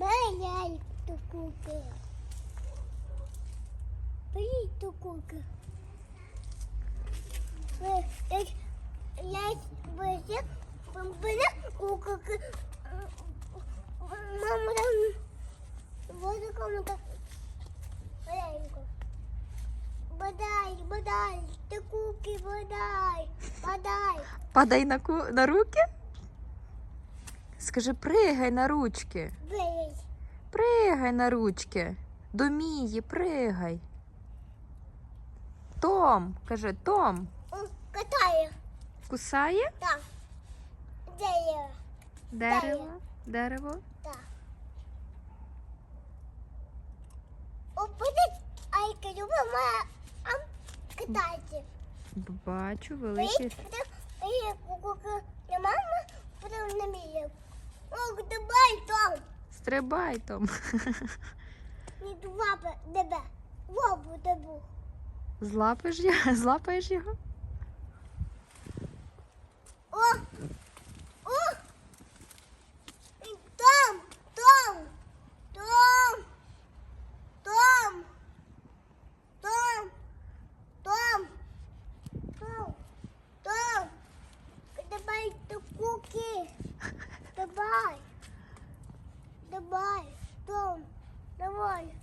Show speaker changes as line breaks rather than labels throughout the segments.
Дай яйку купила. Бери ту куку. Я бери, бери куку. Мама там воду комната. Яйку. Подай, подай, ты куки, подай, подай.
Подай на, ку... на руки? Скажи, прыгай на ручки.
Ви.
Пригай на ручки. До Мії, пригай. Том, каже, Том,
О, Катаю.
кусає
Так. Дерево.
дерево. Дерево.
Так. О, буде айка люба моя ам катайте.
Бачу, великий.
потім
Стрибай там.
Від лапи тебе. Лапу тебе.
Злапиш його? Злапаєш його?
Давай! Том! Давай!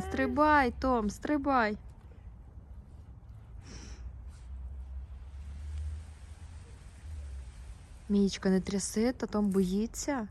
Стрибай, Том, стрибай. Мічка, не тряси, а Том боїться.